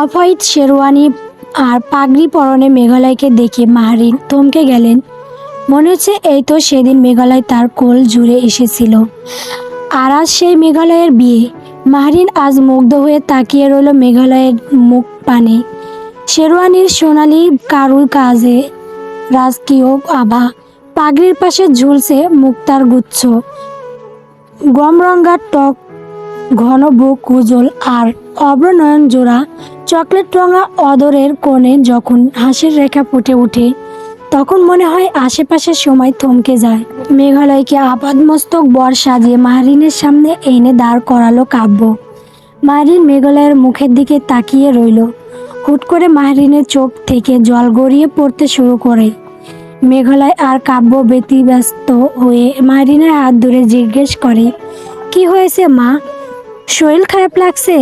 Of sherwani আর পাগড়ি পরনে মেঘালয়কে দেখে মাহরিন থমকে গেলেন। মনে হচ্ছে এই তো সেদিন মেঘালয় তার কোল জুড়ে এসেছিল। আর আজ সেই মেঘালয়ের বিয়ে। মাহরিন আজ মুগ্ধ হয়ে তাকিয়ে রইল মেঘালয়ের মুখ পানে। শেরওয়ানির সোনালি কারুর কাজে রাজকীয় আভা। পাগড়ির পাশে ঝুলছে মুক্তার গুচ্ছ। গমরঙ্গার টক, ঘন বুক, উজ্জ্বল আর অব্রনয়ন জোড়া চকলেট রঙা অদরের কোণে যখন হাসির রেখা ফুটে ওঠে, তখন মনে হয় আশেপাশের সময় থমকে যায়। মেঘালয়কে আপাদমস্তক বর সাজিয়ে মাহরিনের সামনে এনে দাঁড় করালো কাব্য। মাহরিন মেঘালয়ের মুখের দিকে তাকিয়ে রইল। হুট করে মাহরিনের চোখ থেকে জল গড়িয়ে পড়তে শুরু করে। মেঘালয় আর কাব্য ব্যতিব্যস্ত হয়ে মাহরিনের হাত ধরে জিজ্ঞেস করে, কি হয়েছে মা? শরীর খারাপ লাগছে?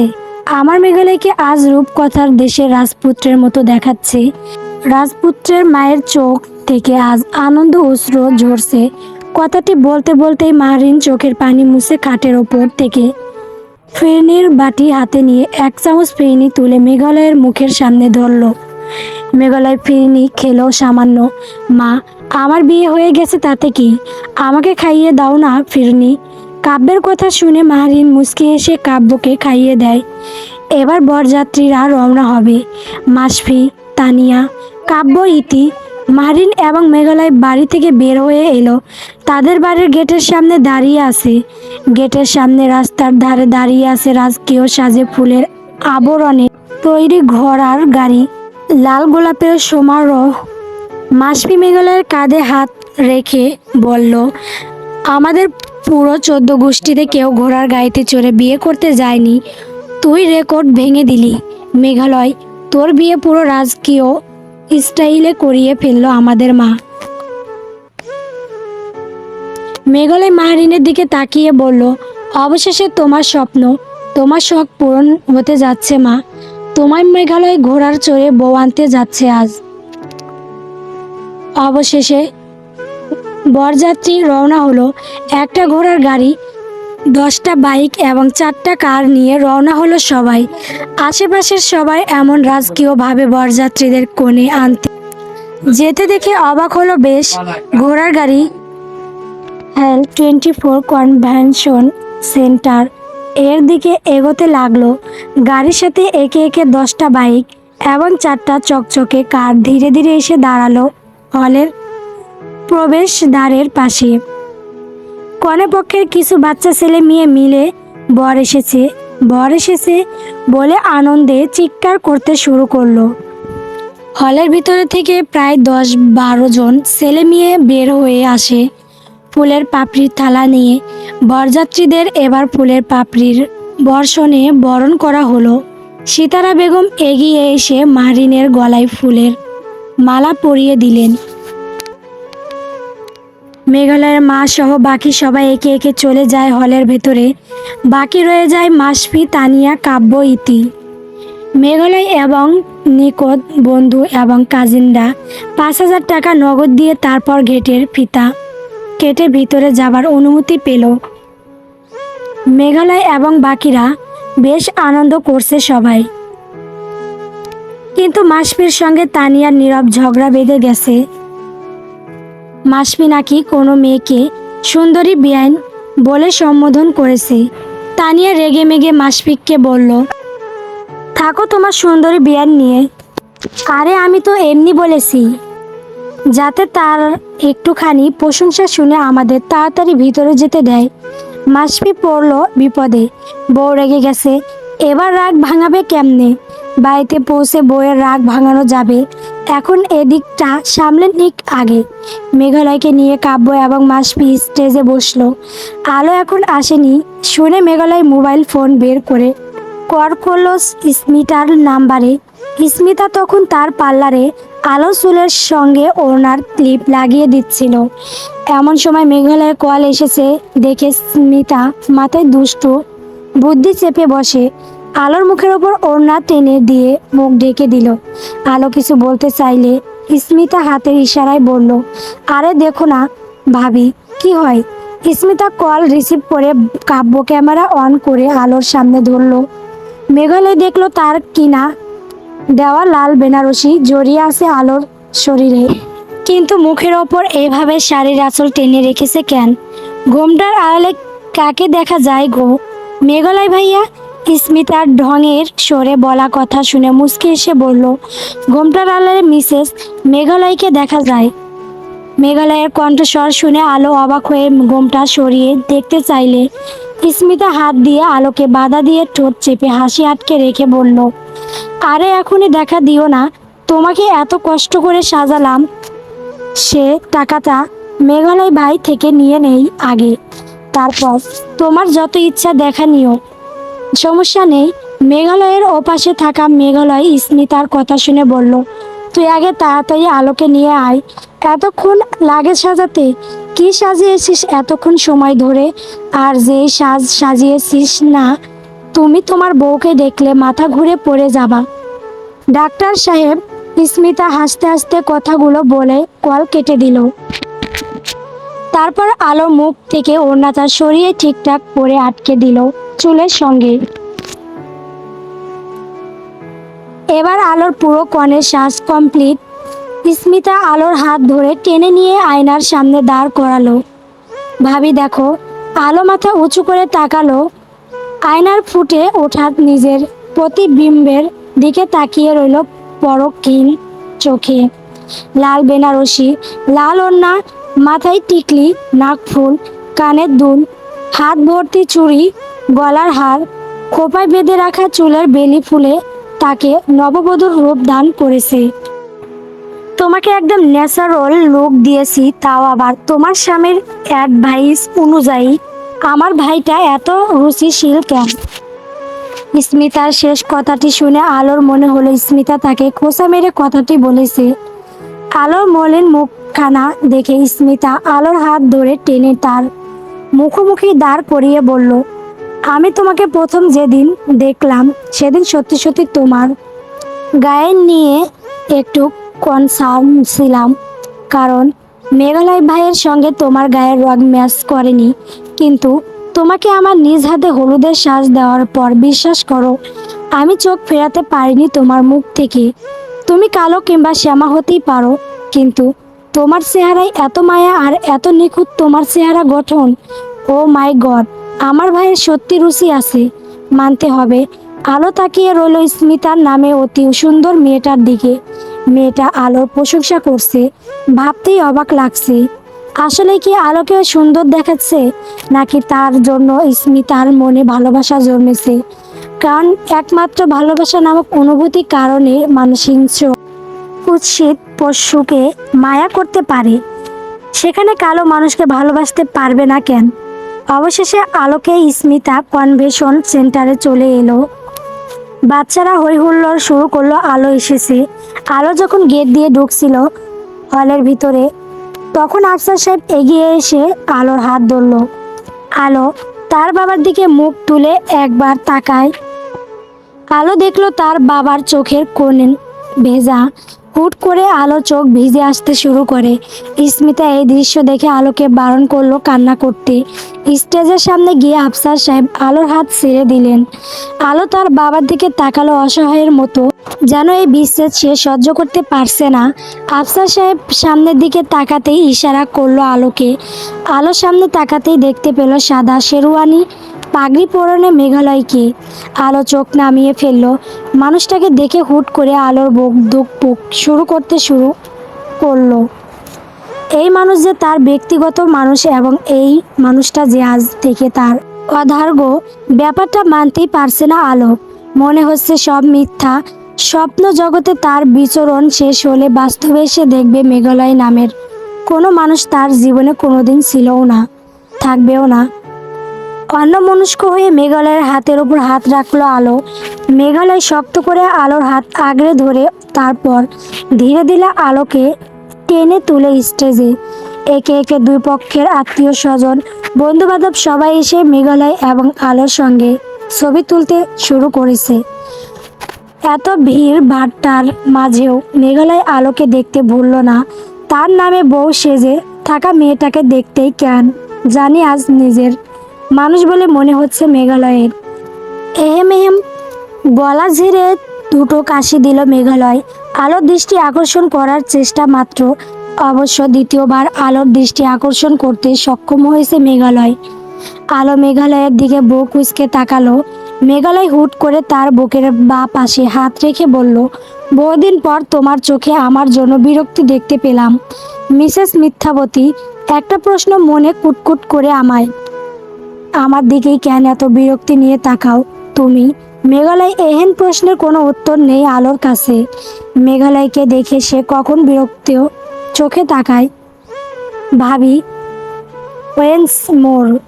আমার মেঘালয়কে আজ রূপকথার দেশের রাজপুত্রের মতো দেখাচ্ছে। রাজপুত্রের মায়ের চোখ থেকে আজ আনন্দ অশ্র ঝরছে। কথাটি বলতে বলতেই মাহরিন চোখের পানি মুছে খাটের ওপর থেকে ফেরনির বাটি হাতে নিয়ে এক চামচ ফেনি তুলে মেঘালয়ের মুখের সামনে ধরল। মেঘালয় ফিরনি খেলো সামান্য। মা, আমার বিয়ে হয়ে গেছে তাতে কি? আমাকে খাইয়ে দাও না ফিরনি কাব্যের কথা শুনে মাহরিন মুচকি এসে কাব্যকে খাইয়ে দেয়। এবার বরযাত্রীরা রওনা হবে মাসফি, তানিয়া, কাব্য, ইতি। মাহরিন এবং মেঘালয় বাড়ি থেকে বের হয়ে এলো। তাদের বাড়ির গেটের সামনে দাঁড়িয়ে আছে। গেটের সামনে রাস্তার ধারে দাঁড়িয়ে আছে রাজকীয় সাজে ফুলের আবরণে তৈরি ঘোড়ার গাড়ি। লাল গোলাপের সমারোহ। মাসফি মেঘালয়ের কাঁধে হাত রেখে বলল, আমাদের পুরো চোদ্দ গোষ্ঠীতে কেউ ঘোড়ার গাড়িতে চড়ে বিয়ে করতে যায়নি। তুই রেকর্ড ভেঙে দিলি। মেঘালয়, তোর বিয়ে পুরো রাজকীয় স্টাইলে করিয়ে ফেলল আমাদের মা। মেঘালয় মাহরিনের দিকে তাকিয়ে বলল, অবশেষে তোমার স্বপ্ন, তোমার শখ পূরণ হতে যাচ্ছে মা। তোমার মেঘালয় ঘোড়ার চড়ে বউ আনতে যাচ্ছে আজ। অবশেষে বরযাত্রী রওনা হলো। একটা ঘোড়ার গাড়ি, দশটা বাইক এবং চারটা কার নিয়ে রওনা হলো সবাই। আশেপাশের সবাই এমন রাজকীয়ভাবে বরযাত্রীদের কোণে আনতে। যেতে দেখে অবাক হলো বেশ, ঘোড়ার গাড়ি হেল টোয়েন্টি ফোর কনভেনশন সেন্টার। এর দিকে এগোতে লাগল। গাড়ির সাথে একে একে দশটা বাইক এবং চারটা চকচকে কার ধীরে ধীরে এসে দাঁড়াল। হলের প্রবেশদ্বারের পাশে। কনে পক্ষের কিছু বাচ্চা ছেলে মেয়ে মিলে বর এসেছে। বর এসেছে বলে আনন্দে চিৎকার করতে শুরু করল। হলের ভিতরে থেকে প্রায় দশ বারো জন ছেলে মেয়ে বের হয়ে আসে। ফুলের পাপড়ির থালা নিয়ে বরযাত্রীদের এবার ফুলের পাপড়ির বর্ষণে বরণ করা হলো। সীতারা বেগম এগিয়ে এসে মারিনের গলায় ফুলের মালা পরিয়ে দিলেন। মেঘালয়ের মা সহ বাকি সবাই একে একে চলে যায় হলের ভেতরে। বাকি রয়ে যায় মাসফি, তানিয়া, কাব্য, ইতি। মেঘালয় এবং নিকট বন্ধু এবং কাজিনরা পাঁচ হাজার টাকা নগদ দিয়ে তারপর গেটের ফিতা কেটে ভিতরে যাবার অনুমতি পেল। মেঘালয় এবং বাকিরা বেশ আনন্দ করছে সবাই। কিন্তু মাসফির সঙ্গে তানিয়ার নীরব ঝগড়া বেঁধে গেছে। মাসফি নাকি কোনো মেয়েকে সুন্দরী বিয়াইন বলে সম্বোধন করেছে। তানিয়া রেগে মেগে মাসফিককে বলল, থাকো তোমার সুন্দরী বিয়ান নিয়ে। আরে আমি তো এমনি বলেছি, যাতে তার একটুখানি প্রশংসা শুনে আমাদের তাড়াতাড়ি ভিতরে যেতে দেয়। মাসফি পড়ল বিপদে, বউ রেগে গেছে, এবার রাগ ভাঙাবে কেমনে? বাড়িতে পৌঁছে বউয়ের রাগ ভাঙানো যাবে। এখন এদিকটা সামলে নিক আগে। মেঘালয়কে নিয়ে কাব্য এবং মাসপি স্টেজে বসল। আলো এখন আসেনি, শুনে মেঘালয় মোবাইল ফোন বের করে কর করল স্মিতার নাম্বারে। স্মিতা তখন তার পার্লারে আলো চুলের সঙ্গে ওনার ক্লিপ লাগিয়ে দিচ্ছিল। এমন সময় মেঘালয়ে কল এসেছে, দেখে স্মিতা মাথায় দুষ্ট, বুদ্ধি চেপে বসে। আলোর মুখের ওপর ওড়না টেনে দিয়ে মুখ ঢেকে দিল। আলো কিছু বলতে চাইলে স্মিতা হাতের ইশারায় বলল, আরে দেখো না, ভাবি, কি হয়? স্মিতা কল রিসিভ করে কাব্য ক্যামেরা অন করে আলোর সামনে ধরলো। মেঘালয় দেখল তার কিনা দেওয়া লাল বেনারসি জড়িয়ে আছে আলোর শরীরে। কিন্তু মুখের ওপর এইভাবে শাড়ির আঁচল টেনে রেখেছে কেন? ঘোমটার আড়ালে কাকে দেখা যায় গো? মেঘালয় ভাইয়া স্মিতার ঢঙের সরে বলা কথা শুনে মুসকে এসে বলল ঘোমটার আড়ালে মিসেস মেঘালয়কে দেখা যায়। মেঘালয়ের কণ্ঠস্বর শুনে আলো অবাক হয়ে ঘোমটা সরিয়ে দেখতে চাইলে স্মিতা হাত দিয়ে আলোকে বাধা দিয়ে ঠোঁট চেপে হাসি আটকে রেখে বলল, আরে এখনই দেখা দিও না, তোমাকে এত কষ্ট করে সাজালাম। সে টাকাটা মেঘালয় ভাই থেকে নিয়ে নেই আগে। তারপর তোমার যত ইচ্ছা দেখা নিও। সমস্যা নেই। মেঘালয়ের ওপাশে থাকা মেঘালয় স্মিতার কথা শুনে বলল, তুই আগে তাড়াতাড়ি আলোকে নিয়ে আয়। এতক্ষণ লাগে সাজাতে কি সাজিয়েছিস এতক্ষণ সময় ধরে? আর যেই সাজ সাজিয়েছিস না, তুমি তোমার বউকে দেখলে মাথা ঘুরে পড়ে যাবা। ডাক্তার সাহেব স্মিতা হাসতে হাসতে কথাগুলো বলে কল কেটে দিল। তারপর আলো মুখ থেকে ওড়নাটা সরিয়ে ঠিকঠাক করে আটকে দিল। চুলের সঙ্গে। এবার আলোর পুরো কনের শ্বাস কমপ্লিট স্মিতা আলোর হাত ধরে টেনে নিয়ে আয়নার সামনে দাঁড় করালো। ভাবি, দেখো, আলো মাথা উঁচু করে তাকালো। আয়নার ফুটে ওঠা নিজের প্রতিবিম্বের দিকে তাকিয়ে রইল পরক্ষীন চোখে। লাল বেনারসি, লাল ওড়না, মাথায় টিকলি নাকফুল কানের দুল, হাত ভর্তি চুড়ি গলার হার খোপায় বেঁধে রাখা চুলের বেলি ফুলে তাকে নববধূর রূপ দান করেছে। তোমাকে একদম ন্যাচারাল লুক দিয়েছি, তাও আবার তোমার স্বামীর অ্যাডভাইস অনুযায়ী আমার ভাইটা এত রুচিশীল কেন? স্মিতার শেষ কথাটি শুনে আলোর মনে হলো স্মিতা তাকে খোসা মেরে কথাটি বলেছে। আলোর মলিন মুখখানা দেখে স্মিতা আলোর হাত ধরে টেনে তার মুখোমুখি দাঁড় করিয়ে বলল আমি তোমাকে প্রথম যেদিন দেখলাম, সেদিন সত্যি সত্যি তোমার গায়ে নিয়ে একটু কনসার্ন ছিলাম। কারণ মেঘালয় ভাইয়ের সঙ্গে তোমার গায়ের রং ম্যাচ করেনি। কিন্তু তোমাকে আমার নিজ হাতে হলুদের সাজ দেওয়ার পর বিশ্বাস করো, আমি চোখ ফেরাতে পারিনি তোমার মুখ থেকে। তুমি কালো কিংবা শ্যামা হতেই পারো, কিন্তু তোমার চেহারায় এত মায়া আর এত নিখুঁত তোমার চেহারা গঠন, ও মাই গড আমার ভাইয়ের সত্যি রুচি আছে, মানতে হবে। আলো তাকিয়ে রইল স্মিতার নামে অতি সুন্দর মেয়েটার দিকে। মেয়েটা আলোর প্রশংসা করছে, ভাবতেই অবাক লাগছে। আসলে কি আলোকে সুন্দর দেখাচ্ছে, নাকি তার জন্য স্মিতার মনে ভালোবাসা জন্মেছে? কারণ একমাত্র ভালোবাসা নামক অনুভূতি কারণে মানুষ হিংস্র, কুৎসিত পশুকে মায়া করতে পারে। সেখানে কালো মানুষকে ভালোবাসতে পারবে না কেন? অবশেষে আলোকে স্মিতা কনভেশন সেন্টারে চলে এলো। বাচ্চারা হই হুল্লোড় শুরু করল, আলো এসেছে। আলো যখন গেট দিয়ে ঢুকছিল হলের ভিতরে, তখন আফসার সাহেব এগিয়ে এসে আলোর হাত ধরল। আলো তার বাবার দিকে মুখ তুলে একবার তাকায়। আলো দেখল তার বাবার চোখের কোণে ভেজা হুট করে আলো চোখ ভিজে আসতে শুরু করে। স্মিতা এই দৃশ্য দেখে আলোকে বারণ করল কান্না করতে। স্টেজের সামনে গিয়ে আফসার সাহেব আলোর হাত ছেড়ে দিলেন। আলো তার বাবার দিকে তাকালো অসহায়ের মতো, যেন এই বিচ্ছেদ সে সহ্য করতে পারছে না। আফসার সাহেব সামনের দিকে তাকাতেই ইশারা করল আলোকে। আলো সামনে তাকাতেই দেখতে পেল সাদা শেরওয়ানি, পাগড়ি পরনে মেঘালয়কে। আলো চোখ নামিয়ে ফেলল। মানুষটাকে দেখে হুট করে আলোর বুক দুক পুক শুরু করতে শুরু করল। এই মানুষ যে তার ব্যক্তিগত মানুষ এবং এই মানুষটা যে আজ থেকে তার অধার্গ, ব্যাপারটা মানতেই পারছে না আলো। মনে হচ্ছে সব মিথ্যা। স্বপ্ন জগতে তার বিচরণ শেষ হলে বাস্তবে এসে দেখবে মেঘালয় নামের কোনো মানুষ তার জীবনে কোনোদিন ছিলও না, থাকবেও না। অন্যমনস্ক হয়ে মেঘালয়ের হাতের উপর হাত রাখল আলো। মেঘালয় শক্ত করে আলোর হাত আগড়ে ধরে তারপর ধীরে ধীরে আলোকে টেনে তুলে স্টেজে। একে একে দুই পক্ষের আত্মীয় স্বজন বন্ধু বান্ধব সবাই এসে মেঘালয় এবং আলোর সঙ্গে ছবি তুলতে শুরু করেছে। এত ভিড় ভাট্টার মাঝেও মেঘালয় আলোকে দেখতে ভুলল না। তার নামে বউ সেজে থাকা মেয়েটাকে দেখতেই কেন জানি আজ নিজের মানুষ বলে মনে হচ্ছে মেঘালয়ের। এহেম এহেম, গলা ঝেড়ে দুটো কাশি দিল মেঘালয়। আলোর দৃষ্টি আকর্ষণ করার চেষ্টা মাত্র। অবশ্য দ্বিতীয়বার আলোর দৃষ্টি আকর্ষণ করতে সক্ষম হয়েছে মেঘালয়। আলো মেঘালয়ের দিকে বুক উসকে তাকালো। মেঘালয় হুট করে তার বুকের বা পাশে হাত রেখে বলল, বহুদিন পর তোমার চোখে আমার জন্য বিরক্তি দেখতে পেলাম। মিসেস মিথ্যাবতী, একটা প্রশ্ন মনে কুটকুট করে আমায়। আমার দিকেই কেন এত বিরক্তি নিয়ে তাকাও? তুমি, মেঘালয় এহেন প্রশ্নের কোনো উত্তর নেই আলোর কাছে। মেঘালয়কে দেখে সে কখন বিরক্তিও চোখে তাকায়। ভাবি, ওয়েন্স মোর,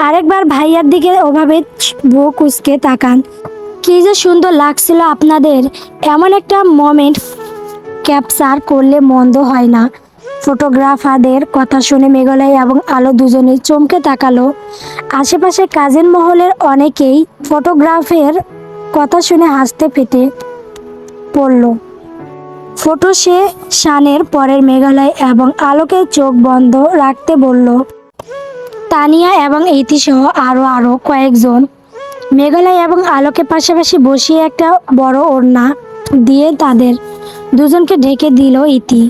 আরেকবার ভাইয়ার দিকে ওভাবে বুক উসকে তাকান। কি যে সুন্দর লাগছিল আপনাদের, এমন একটা মোমেন্ট ক্যাপচার করলে মন্দ হয় না। ফটোগ্রাফারদের কথা শুনে মেঘালয় এবং আলো দুজনেই চমকে তাকালো। আশেপাশে কাজের মহলের অনেকেই ফটোগ্রাফের কথা শুনে হাসতে ফেটে পড়ল। ফটো সে শানের পরের মেঘালয় এবং আলোকে চোখ বন্ধ রাখতে বলল, তানিয়া এবং ইতিসহ আরও আরও কয়েকজন। মেঘালয় এবং আলোকে পাশাপাশি বসিয়ে একটা বড় ওড়না দিয়ে তাদের দুজনকে ঢেকে দিল ইতি।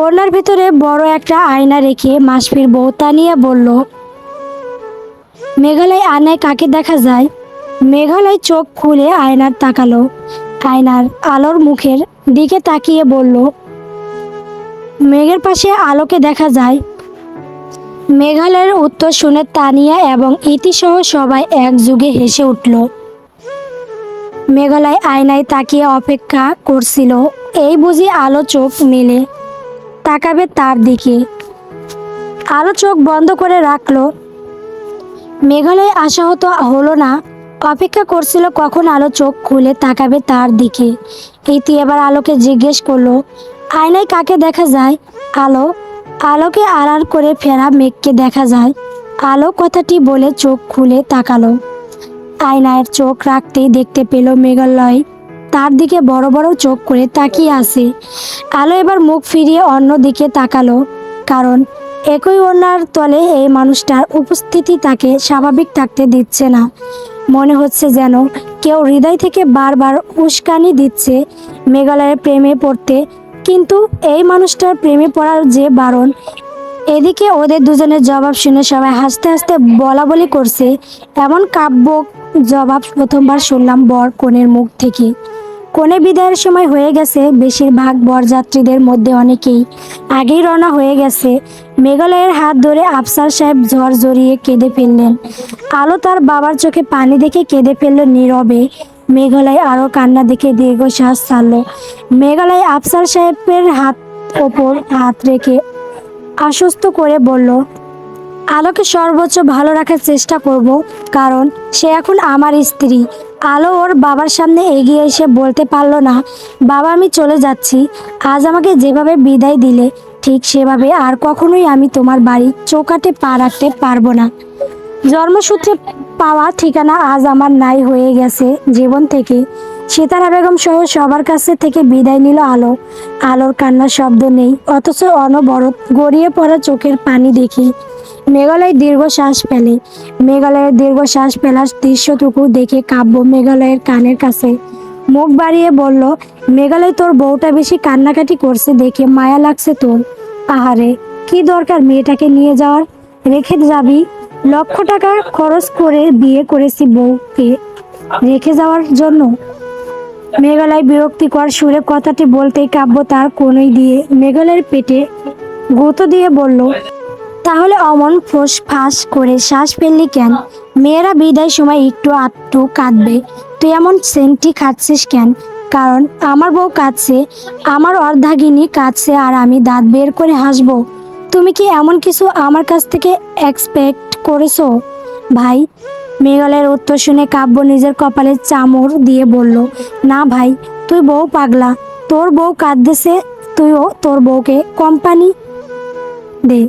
ওড়নার ভিতরে বড় একটা আয়না রেখে মাসফির বউ তানিয়া বলল, মেঘালয় আয়নায় কাকে দেখা যায়? মেঘালয় চোখ খুলে আয়নার তাকালো। আয়নার আলোর মুখের দিকে তাকিয়ে বলল, মেঘের পাশে আলোকে দেখা যায়। মেঘালয়ের উত্তর শুনে তানিয়া এবং ইতিসহ সবাই একযুগে হেসে উঠল। মেঘালয় আয়নায় তাকিয়ে অপেক্ষা করছিল। এই বুঝি আলো চোখ মেলে। তাকাবে তার দিকে। আলো চোখ বন্ধ করে রাখল। মেঘালয় আসা হতো হলো না। অপেক্ষা করছিল কখন আলো চোখ খুলে তাকাবে তার দিকে। ইতি এবার আলোকে জিজ্ঞেস করল, আয়নায় কাকে দেখা যায়? আলো, আলোকে আড়াল করে ফেরা মেঘকে দেখা যায়। আলো কথাটি বলে চোখ খুলে তাকালো। আয়নায় চোখ রাখতেই দেখতে পেল মেঘালয় তার দিকে বড় বড় চোখ করে তাকিয়ে আছে। আলো এবার মুখ ফিরিয়ে অন্য দিকে তাকালো, কারণ একই ওনার তলে এই মানুষটার উপস্থিতি তাকে স্বাভাবিক থাকতে দিচ্ছে না। মনে হচ্ছে যেন কেউ হৃদয় থেকে বারবার উস্কানি দিচ্ছে মেঘালয়ের প্রেমে পড়তে, কিন্তু এই মানুষটার প্রেমে পড়ার যে বারণ, এদিকে ওদের দুজনের জবাব শুনে সবাই হাসতে হাসতে বলা বলি করছে, এমন কাব্য জবাব প্রথমবার শুনলাম বর কনের মুখ থেকে। কনে বিদায়ের সময় হয়ে গেছে, বেশিরভাগ বরযাত্রীদের মধ্যে অনেকেই। আগেই রওনা হয়ে গেছে। মেঘালয়ের হাত ধরে আফসার সাহেব ঝড় জড়িয়ে কেঁদে ফেললেন। আলো তার বাবার চোখে পানি দেখে কেঁদে ফেলল নীরবে। মেঘালয় আরও কান্না দেখে দীর্ঘশ্বাস ছাড়ল। মেঘালয় আফসার সাহেবের হাত ওপর হাত রেখে আশ্বস্ত করে বলল আলোকে সর্বোচ্চ ভালো রাখার চেষ্টা করব, কারণ সে এখন আমার স্ত্রী। আলো ওর বাবার সামনে এগিয়ে এসে বলতে পারল না, বাবা, আমি চলে যাচ্ছি। আজ আমাকে যেভাবে বিদায় দিলে, ঠিক সেভাবে আর কখনোই আমি তোমার বাড়ি চৌকাটে পা রাখতে পারব না। জন্মসূত্রে পাওয়া ঠিকানা আজ আমার নাই হয়ে গেছে জীবন থেকে। সীতারা বেগম সহ সবার কাছে থেকে বিদায় নিল আলো। আলোর কান্নার শব্দ নেই, অথচ অনবরত গড়িয়ে পড়া চোখের পানি দেখে। মেঘালয় দীর্ঘ শ্বাস ফেলে। মেঘালয়ের দীর্ঘ শ্বাস ফেলার দৃশ্যটুকু দেখে কাব্য মেঘালয়ের কানের কাছে। মুখ বাড়িয়ে বলল, মেঘালয় তোর বউটা বেশি কান্নাকাটি করছে দেখে মায়া লাগছে তোর। আহারে, কি দরকার মেয়েটাকে নিয়ে যাওয়ার? রেখে যাবি? লক্ষ টাকা খরচ করে বিয়ে করেছি বউকে রেখে যাওয়ার জন্য? মেঘালয় বিরক্তিকর সুরে কথাটি বলতেই কাব্য তার কোনই দিয়ে মেঘালয়ের পেটে গুঁতো দিয়ে বলল তাহলে অমন ফোঁস ফাঁস করে শ্বাস ফেললি কেন? মেয়েরা বিদায় সময় একটু আটটু কাঁদবে। তুই এমন সেন্টি খাচ্ছিস কেন? কারণ আমার বউ কাঁদছে, আমার অর্ধাগিনী কাঁদছে আর আমি দাঁত বের করে হাসবো। তুমি কি এমন কিছু আমার কাছ থেকে এক্সপেক্ট করেছ? ভাই, মেঘালয়ের উত্তর শুনে কাব্য নিজের কপালে চামড় দিয়ে বলল, না ভাই, তুই বউ পাগলা। তোর বউ কাঁদতেছে, তুইও তোর বউকে কোম্পানি দে।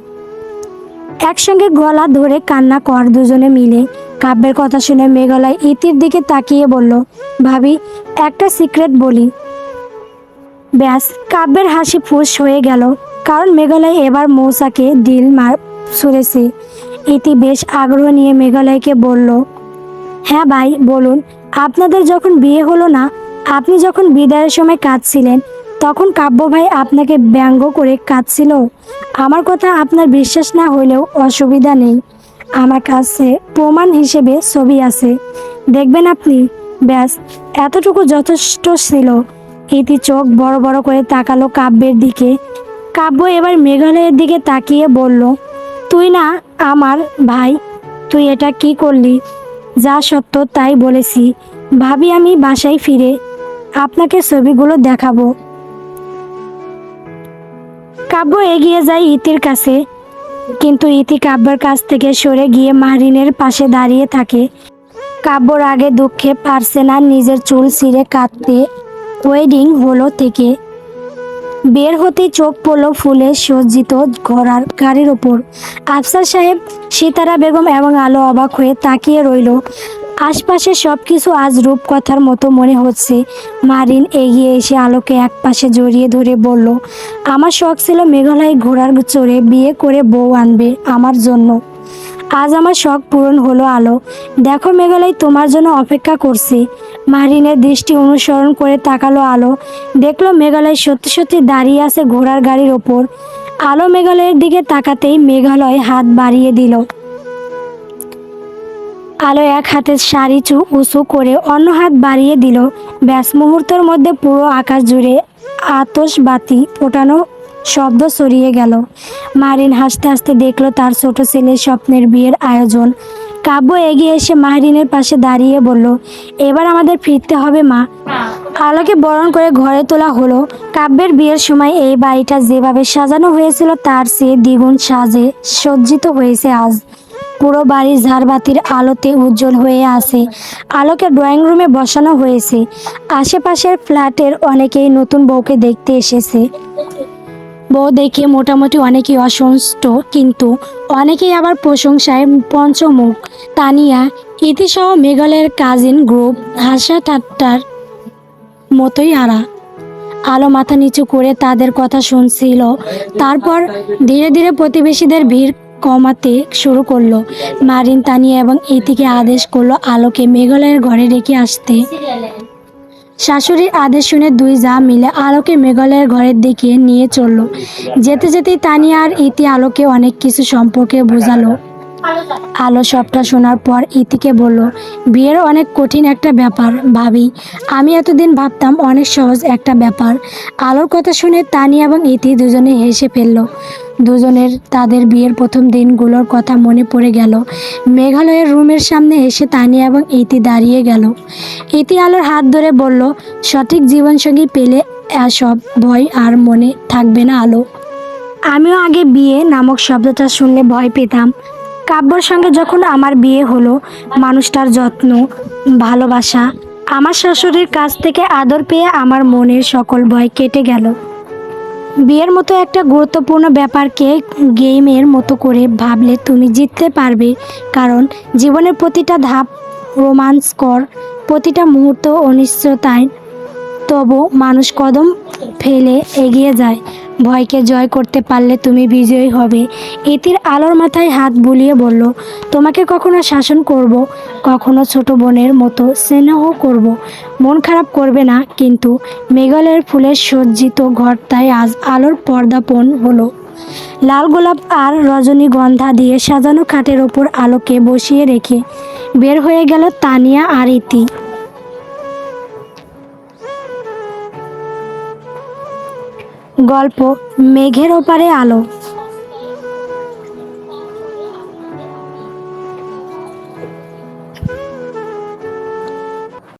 একসঙ্গে গলা ধরে কান্না কর দুজনে মিলে। কাব্যের কথা শুনে মেঘালয় ইতির দিকে তাকিয়ে বলল, ভাবি, একটা সিক্রেট বলি। ব্যাস, কাব্যের হাসি ফুস হয়ে গেল, কারণ মেঘালয় এবার মৌসাকে ডিল মার ছুড়েছে। ইতি বেশ আগ্রহ নিয়ে মেঘালয়কে বলল হ্যাঁ ভাই, বলুন, আপনাদের যখন বিয়ে হলো না, আপনি যখন বিদায়ের সময় কাঁদছিলেন তখন কাব্য ভাই আপনাকে ব্যঙ্গ করে কাঁদছিল। আমার কথা আপনার বিশ্বাস না হলেও অসুবিধা নেই। আমার কাছে প্রমাণ হিসেবে ছবি আছে। দেখবেন আপনি। ব্যাস, এতটুকু যথেষ্ট ছিল। ইতি চোখ বড় বড় করে তাকালো কাব্যের দিকে। কাব্য এবার মেঘালয়ের দিকে তাকিয়ে বলল, তুই না আমার ভাই, তুই এটা কি করলি? যা সত্য তাই বলেছি। ভাবি আমি বাসায় ফিরে আপনাকে ছবিগুলো দেখাবো। কাব্য এগিয়ে যায় ইতির কাছে। কিন্তু ইতি কাব্যের কাছ থেকে সরে গিয়ে মাহরিনের পাশে দাঁড়িয়ে থাকে। কাব্যর আগে দুঃখে পারছে না নিজের চুল ছিঁড়ে কাটতে ওয়েডিং হলো থেকে। বের হতেই চোখ পড়ল ফুলে সজ্জিত ঘোড়ার গাড়ির ওপর। আফসার সাহেব, সীতারা বেগম এবং আলো অবাক হয়ে তাকিয়ে রইল। আশপাশে সব কিছু আজ রূপকথার মতো মনে হচ্ছে। মারিন এগিয়ে এসে আলোকে এক পাশে জড়িয়ে ধরে বলল, আমার শখ ছিল মেঘালয় ঘোড়ার চড়ে বিয়ে করে বউ আনবে আমার জন্য। আজ আমার শখ পূরণ হলো আলো। দেখো মেঘালয়, তোমার জন্য অপেক্ষা করছে। মারিনের দৃষ্টি অনুসরণ করে তাকালো আলো। দেখল মেঘালয় সত্যি সত্যি দাঁড়িয়ে আছে ঘোড়ার গাড়ির ওপর। আলো মেঘালয়ের দিকে তাকাতেই মেঘালয় হাত বাড়িয়ে দিল। আলো এক হাতে শাড়ি চু উঁচু করে অন্য হাত বাড়িয়ে দিল। ব্যাস, মুহূর্তের মধ্যে পুরো আকাশ জুড়ে আতসবাতি ফোটানো শব্দ ছড়িয়ে গেল। মারিন হাসতে হাসতে দেখল তার ছোট ছেলের স্বপ্নের বিয়ের আয়োজন। কাব্য এগিয়ে এসে মাহরিনের পাশে দাঁড়িয়ে বলল, এবার আমাদের ফিরতে হবে, মা। আলোকে বরণ করে ঘরে তোলা হলো। কাব্যের বিয়ের সময় এই বাড়িটা যেভাবে সাজানো হয়েছিল, তার চেয়ে দ্বিগুণ সাজে সজ্জিত হয়েছে আজ। পুরো বাড়ি ঝাড়বাতির আলোতে উজ্জ্বল হয়ে আছে। আলোকে ড্রয়িং রুমে বসানো হয়েছে। আশেপাশের ফ্ল্যাটের অনেকেই নতুন বউকে দেখতে এসেছে। বউ দেখে মোটামুটি অনেকেই অসন্তুষ্ট কিন্তু অনেকেই আবার প্রশংসায় পঞ্চমুখ। তানিয়া, ইতিসহ মেঘালয়ের কাজিন গ্রুপ, হাসা ঠাট্টার মতোই আরা আলো মাথা নিচু করে তাদের কথা শুনছিল। তারপর ধীরে ধীরে প্রতিবেশীদের ভিড় কমাতে শুরু করল। মারিন, তানিয়া এবং ইতিকে আদেশ করল আলোকে মেঘালয়ের ঘরে রেখে আসতে। শাশুড়ির আদেশ শুনে দুই যা মিলে আলোকে মেঘালয়ের ঘরের দিকে নিয়ে চলল। যেতে যেতেই তানিয়া আর ইতি আলোকে অনেক কিছু সম্পর্কে বোঝালো। আলো সবটা শোনার পর ইতিকে বলল বিয়ের অনেক কঠিন একটা ব্যাপার, ভাবি। আমি এতদিন ভাবতাম অনেক সহজ একটা ব্যাপার। আলোর কথা শুনে তানি এবং ইতি দুজনে হেসে ফেলল। দুজনের তাদের বিয়ের প্রথম দিনগুলোর কথা মনে পড়ে গেল। মেঘালয়ের রুমের সামনে এসে তানিয়া এবং ইতি দাঁড়িয়ে গেল। ইতি আলোর হাত ধরে বলল, সঠিক জীবনসঙ্গী পেলে এসব ভয় আর মনে থাকবে না আলো। আমিও আগে বিয়ে নামক শব্দটা শুনলে ভয় পেতাম। কাব্যর সঙ্গে যখন আমার বিয়ে হলো, মানুষটার যত্ন, ভালোবাসা, আমার শাশুড়ির কাছ থেকে আদর পেয়ে আমার মনের সকল ভয় কেটে গেল। বিয়ের মতো একটা গুরুত্বপূর্ণ ব্যাপারকে গেমের মতো করে ভাবলে তুমি জিততে পারবে। কারণ জীবনের প্রতিটা ধাপ রোমাঞ্চকর প্রতিটা মুহূর্ত অনিশ্চয়তায়, তবু মানুষ কদম ফেলে এগিয়ে যায়। ভয়কে জয় করতে পারলে তুমি বিজয়ী হবে। ইতির আলোর মাথায় হাত বুলিয়ে বলল, তোমাকে কখনো শাসন করব, কখনো ছোট বোনের মতো স্নেহ করব। মন খারাপ করবে না, কিন্তু মেঘালয়ের ফুলের সজ্জিত ঘরটায় আজ আলোর পর্দাপণ হলো। লাল গোলাপ আর রজনীগন্ধা দিয়ে সাজানো খাটের ওপর আলোকে বসিয়ে রেখে বের হয়ে গেল তানিয়া আর ইতি। গল্প মেঘের ওপারে আলো।